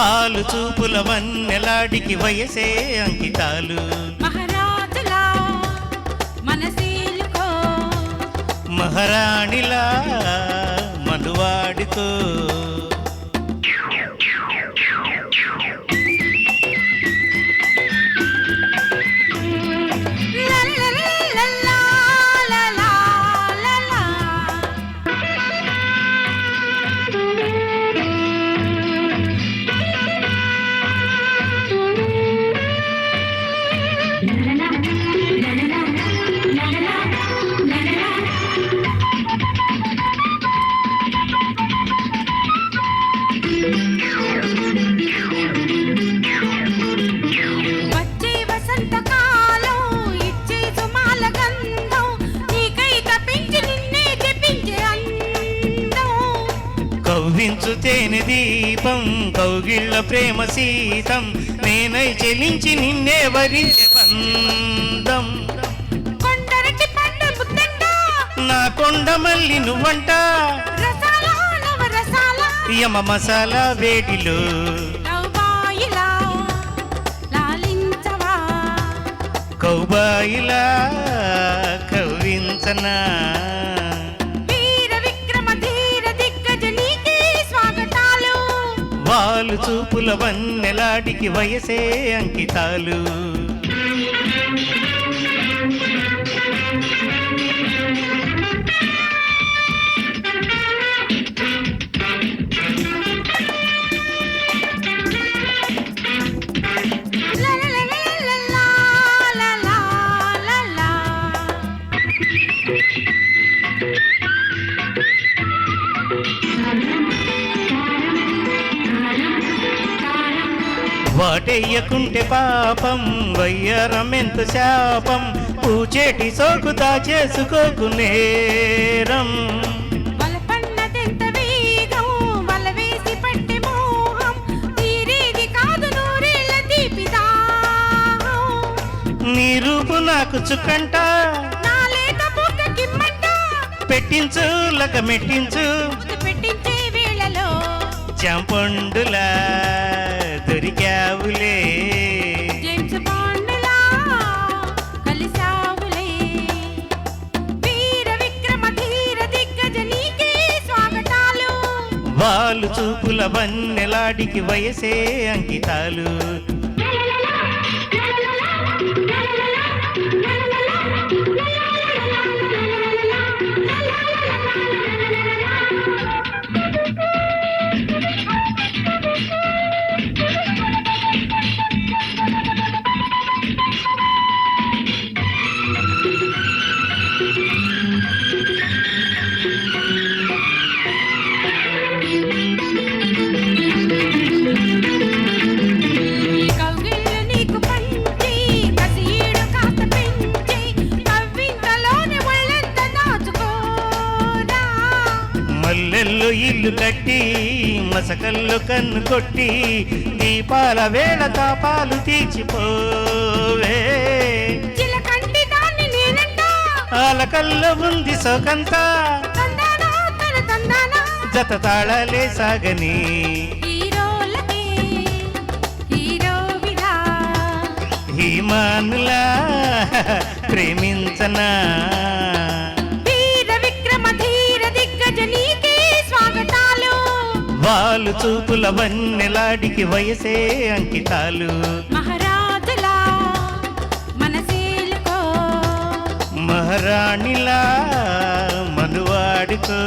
వాలు చూపుల వన్నెలాడికి వయసే అంకితాలు. మహారాణిలా మనువాడితో కవ్వించు తేనె దీపం కౌగిళ్ళ ప్రేమ సీతం నేనై చెలించి నిన్నే వరించే పండు ముద్దండ నా కొండ మల్లి నువ్వంట. యమ మసాలా వేడిలో. లాలించవా. కౌబాయిలా కవ్వించనా. పాలు చూపుల వన్నెలాడికి వయసే అంకితాలు Thank you. వాటెయ్యకుంటే పాపం వయ్యరమెంత శాపం పూచేటి సోకు దాచేసుకోకు నేరం. నీ రూపు నాకు చుక్కంట. పెట్టించు లక మెట్టించు. పెట్టించే వేళలో చంపండులా వాళ్ళు చూపుల బన్నెలాడికి వయసే అంకితాలు. thank you ఇల్లు కట్టి మసకల్లో కన్ను కొట్టి దీపాల వేళ తాపాలు తీర్చిపోవే. ఆలకల్లో ఉంది సోకంతా జత తాళాలే సాగని. హీమానులా ప్రేమించనా. వాళ్ళు చూపుల వన్నెలాడికి వయసే అంకితాలు. మహారాజులా మనసేలుకో. మహారాణిలా మనువాడుకో.